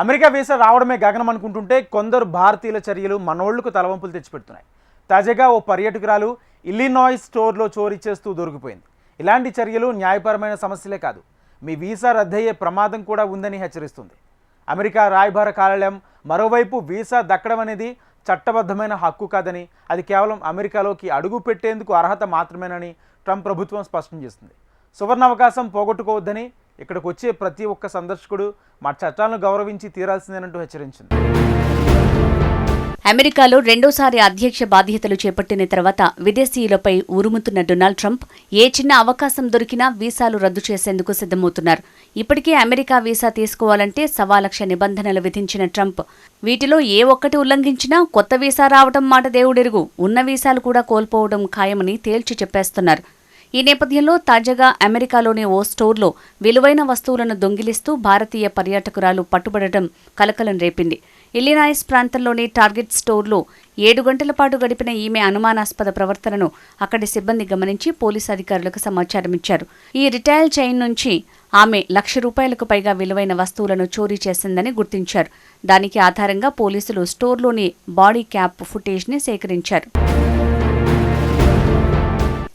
America visa రావడమే గగనం అనుకుంటుంటే కొందరు భారతీయుల చర్యలు మనోళ్ళకు తలవంపులు తెచ్చిపెడుతున్నాయి. తాజాగా ఓ పర్యాటకురాలు ఇల్లినాయ్ స్టోర్లో చోరీ చేస్తూ దొరికిపోయింది. ఇలాంటి చర్యలు న్యాయపరమైన సమస్యలే కాదు. మీ వీసా రద్దయ్యే ప్రమాదం కూడా ఉందని హెచ్చరిస్తుంది. అమెరికా రాయబార కార్యాలయం మరోవైపు వీసా దక్కడం అనేది చట్టబద్ధమైన హక్కు కాదని అది కేవలం అమెరికాలోకి అడుగు పెట్టేందుకు అర్హత మాత్రమేనని ట్రంప్ ప్రభుత్వం స్పష్టం చేస్తుంది. సువర్ణ అవకాశం పోగొట్టుకోవద్దని ఇక్కడికి వచ్చే ప్రతి ఒక్క సందర్శకుడు మా చట్టాలను గౌరవించి తీరాల్సిందేనంటూ హెచ్చరించింది. అమెరికాలో రెండోసారి అధ్యక్ష బాధ్యతలు చేపట్టిన తర్వాత విదేశీయులపై ఉరుముతున్న డొనాల్డ్ ట్రంప్ ఏ చిన్న అవకాశం దొరికినా వీసాలు రద్దు చేసేందుకు సిద్ధమవుతున్నారు. ఇప్పటికే అమెరికా వీసా తీసుకోవాలంటే సవా లక్ష నిబంధనలు విధించిన ట్రంప్ వీటిలో ఏ ఒక్కటి ఉల్లంఘించినా కొత్త వీసా రావడం మాట దేవుడెరుగు. ఉన్న వీసాలు కూడా కోల్పోవడం ఖాయమని తేల్చి చెప్పేస్తున్నారు. ఈ నేపథ్యంలో తాజాగా అమెరికాలోని ఓ స్టోర్లో విలువైన వస్తువులను దొంగిలిస్తూ భారతీయ పర్యాటకురాలు పట్టుబడటం కలకలం రేపింది. ఇల్లినాయిస్ ప్రాంతంలోని టార్గెట్ స్టోర్లో ఏడు గంటల పాటు గడిపిన ఈమె అనుమానాస్పద ప్రవర్తనను అక్కడి సిబ్బంది గమనించి పోలీసు అధికారులకు సమాచారం ఇచ్చారు. ఈ రిటైల్ చైన్ నుంచి ఆమె లక్ష రూపాయలకు పైగా విలువైన వస్తువులను చోరీ చేసిందని గుర్తించారు. దానికి ఆధారంగా పోలీసులు స్టోర్లోని బాడీ క్యాప్ ఫుటేజ్ని సేకరించారు.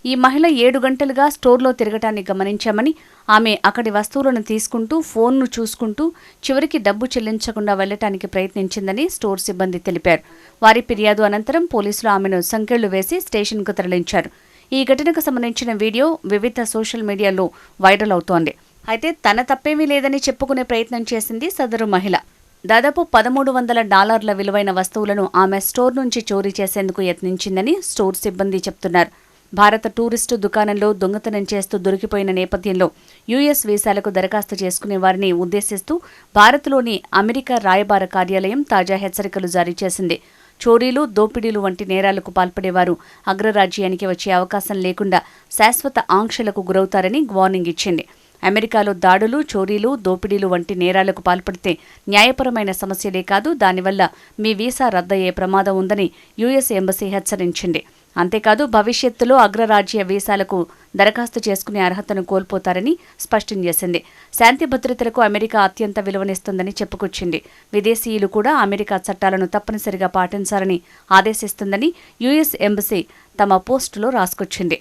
ఈ మహిళ ఏడు గంటలుగా స్టోర్లో తిరగటాన్ని గమనించామని ఆమె అక్కడి వస్తువులను తీసుకుంటూ ఫోన్ను చూసుకుంటూ చివరికి డబ్బు చెల్లించకుండా వెళ్ళటానికి ప్రయత్నించిందని స్టోర్ సిబ్బంది తెలిపారు. వారి ఫిర్యాదు అనంతరం పోలీసులు ఆమెను సంకెళ్ళు వేసి స్టేషన్కు తరలించారు. ఈ ఘటనకు సంబంధించిన వీడియో వివిధ సోషల్ మీడియాలో వైరల్ అవుతోంది. అయితే తన తప్పేమీ లేదని చెప్పుకునే ప్రయత్నం చేసింది సదరు మహిళ. దాదాపు పదమూడు వందల డాలర్ల విలువైన వస్తువులను ఆమె స్టోర్ నుంచి చోరీ చేసేందుకు యత్నించిందని స్టోర్ సిబ్బంది చెప్తున్నారు. భారత టూరిస్టు దుకాణంలో దొంగతనం చేస్తూ దొరికిపోయిన నేపథ్యంలో యుఎస్ వీసాలకు దరఖాస్తు చేసుకునే వారిని ఉద్దేశిస్తూ భారత్లోని అమెరికా రాయబార కార్యాలయం తాజా హెచ్చరికలు జారీ చేసింది. చోరీలు దోపిడీలు వంటి నేరాలకు పాల్పడేవారు అగ్రరాజ్యానికి వచ్చే అవకాశం లేకుండా శాశ్వత ఆంక్షలకు గురవుతారని వార్నింగ్ ఇచ్చింది. అమెరికాలో దాడులు చోరీలు దోపిడీలు వంటి నేరాలకు పాల్పడితే న్యాయపరమైన సమస్యలే కాదు దానివల్ల మీ వీసా రద్దయ్యే ప్రమాదం ఉందని యుఎస్ ఎంబసీ హెచ్చరించింది. అంతేకాదు భవిష్యత్తులో అగ్రరాజ్య వీసాలకు దరఖాస్తు చేసుకునే అర్హతను కోల్పోతారని స్పష్టం చేసింది. శాంతి భద్రతలకు అమెరికా అత్యంత విలువనిస్తుందని చెప్పుకొచ్చింది. విదేశీయులు కూడా అమెరికా చట్టాలను తప్పనిసరిగా పాటించాలని ఆదేశిస్తుందని యుఎస్ ఎంబసీ తమ పోస్టులో రాసుకొచ్చింది.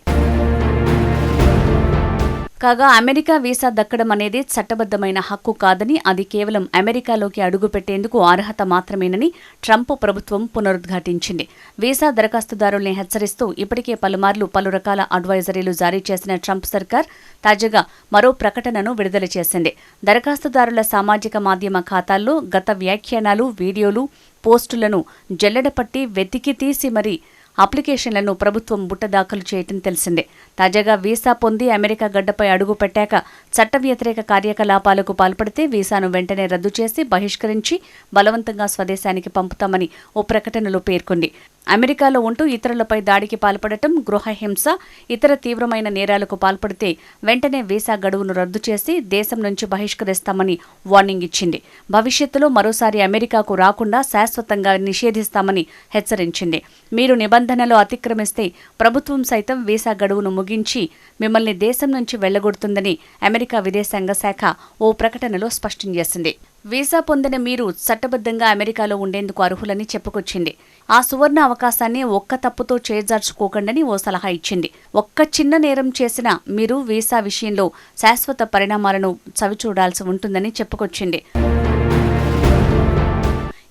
కాగా అమెరికా వీసా దక్కడం అనేది చట్టబద్దమైన హక్కు కాదని అది కేవలం అమెరికాలోకి అడుగుపెట్టేందుకు అర్హత మాత్రమేనని ట్రంప్ ప్రభుత్వం పునరుద్ఘాటించింది. వీసా దరఖాస్తుదారుల్ని హెచ్చరిస్తూ ఇప్పటికే పలుమార్లు పలు రకాల అడ్వైజరీలు జారీ చేసిన ట్రంప్ సర్కార్ తాజాగా మరో ప్రకటనను విడుదల చేసింది. దరఖాస్తుదారుల సామాజిక మాధ్యమ ఖాతాల్లో గత వ్యాఖ్యానాలు వీడియోలు పోస్టులను జల్లెడపట్టి వెతికి తీసి మరీ అప్లికేషన్లను ప్రభుత్వం బుట్ట దాఖలు చేయటం తెలిసిందే. తాజాగా వీసా పొంది అమెరికా గడ్డపై అడుగు పెట్టాక చట్ట వ్యతిరేక కార్యకలాపాలకు పాల్పడితే వీసాను వెంటనే రద్దు చేసి బహిష్కరించి బలవంతంగా స్వదేశానికి పంపుతామని ఓ ప్రకటనలో పేర్కొంది. అమెరికాలో ఉంటూ ఇతరులపై దాడికి పాల్పడటం గృహహింస. ఇతర తీవ్రమైన నేరాలకు పాల్పడితే వెంటనే వీసా గడువును రద్దు చేసి దేశం నుంచి బహిష్కరిస్తామని వార్నింగ్ ఇచ్చింది. భవిష్యత్తులో మరోసారి అమెరికాకు రాకుండా శాశ్వతంగా నిషేధిస్తామని హెచ్చరించింది. మీరు నిబంధనలు అతిక్రమిస్తే ప్రభుత్వం సైతం వీసా గడువును ముగించి మిమ్మల్ని దేశం నుంచి వెళ్ళగొడుతుందని అమెరికా విదేశాంగ శాఖ ఓ ప్రకటనలో స్పష్టం చేసింది. వీసా పొందిన మీరు చట్టబద్ధంగా అమెరికాలో ఉండేందుకు అర్హులని చెప్పుకొచ్చింది. ఆ సువర్ణ అవకాశాన్ని ఒక్క తప్పుతో చేజార్చుకోకండని ఓ సలహా ఇచ్చింది. ఒక్క చిన్న నేరం చేసినా మీరు వీసా విషయంలో శాశ్వత పరిణామాలను చవిచూడాల్సి ఉంటుందని చెప్పుకొచ్చింది.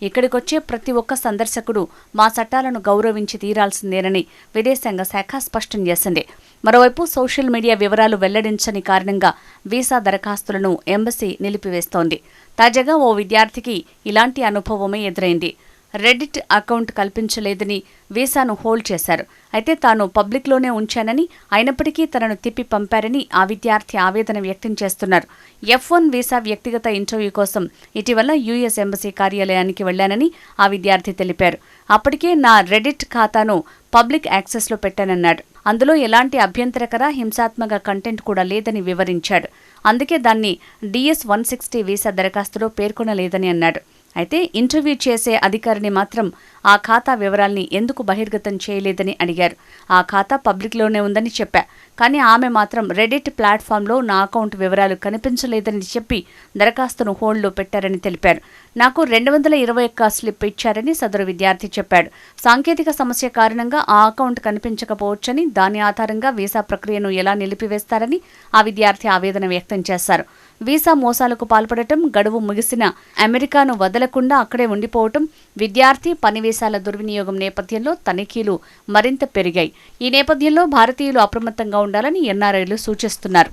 ఇక్కడికొచ్చే ప్రతి ఒక్క సందర్శకుడు మా చట్టాలను గౌరవించి తీరాల్సిందేనని విదేశాంగ శాఖ స్పష్టం చేసింది. మరోవైపు సోషల్ మీడియా వివరాలు వెల్లడించని కారణంగా వీసా దరఖాస్తులను ఎంబసీ నిలిపివేస్తోంది. తాజాగా ఓ విద్యార్థికి ఇలాంటి అనుభవమే ఎదురైంది. రెడిట్ అకౌంట్ కల్పించలేదని వీసాను హోల్డ్ చేశారు. అయితే తాను పబ్లిక్లోనే ఉంచానని అయినప్పటికీ తనను తిప్పి పంపారని ఆ విద్యార్థి ఆవేదన వ్యక్తం చేస్తున్నారు. ఎఫ్ వన్ వీసా వ్యక్తిగత ఇంటర్వ్యూ కోసం ఇటీవల యుఎస్ ఎంబసీ కార్యాలయానికి వెళ్ళానని ఆ విద్యార్థి తెలిపారు. అప్పటికే నా రెడిట్ ఖాతాను పబ్లిక్ యాక్సెస్లో పెట్టానన్నాడు. అందులో ఎలాంటి అభ్యంతరకర హింసాత్మక కంటెంట్ కూడా లేదని వివరించాడు. అందుకే దాన్ని డిఎస్ వన్ సిక్స్టీ వీసా దరఖాస్తులో పేర్కొనలేదని అన్నాడు. అయితే ఇంటర్వ్యూ చేసే అధికారిని మాత్రం ఆ ఖాతా వివరాల్ని ఎందుకు బహిర్గతం చేయలేదని అడిగారు. ఆ ఖాతా పబ్లిక్లోనే ఉందని చెప్పా. కానీ ఆమె మాత్రం రెడిట్ ప్లాట్ఫామ్లో నా అకౌంట్ వివరాలు కనిపించలేదని చెప్పి దరఖాస్తును హోల్డ్లో పెట్టారని తెలిపారు. నాకు రెండు వందల ఇరవై ఒక్క స్లిప్ ఇచ్చారని సదరు విద్యార్థి చెప్పాడు. సాంకేతిక సమస్య కారణంగా ఆ అకౌంట్ కనిపించకపోవచ్చని దాని ఆధారంగా వీసా ప్రక్రియను ఎలా నిలిపివేస్తారని ఆ విద్యార్థి ఆవేదన వ్యక్తం చేశారు. వీసా మోసాలకు పాల్పడటం గడువు ముగిసిన అమెరికాను వదలకుండా అక్కడే ఉండిపోవటం విద్యార్థి పని వీసాల దుర్వినియోగం నేపథ్యంలో తనిఖీలు మరింత పెరిగాయి. ఈ నేపథ్యంలో భారతీయులు అప్రమత్తంగా ఉండాలని ఎన్ఆర్ఐలు సూచిస్తున్నారు.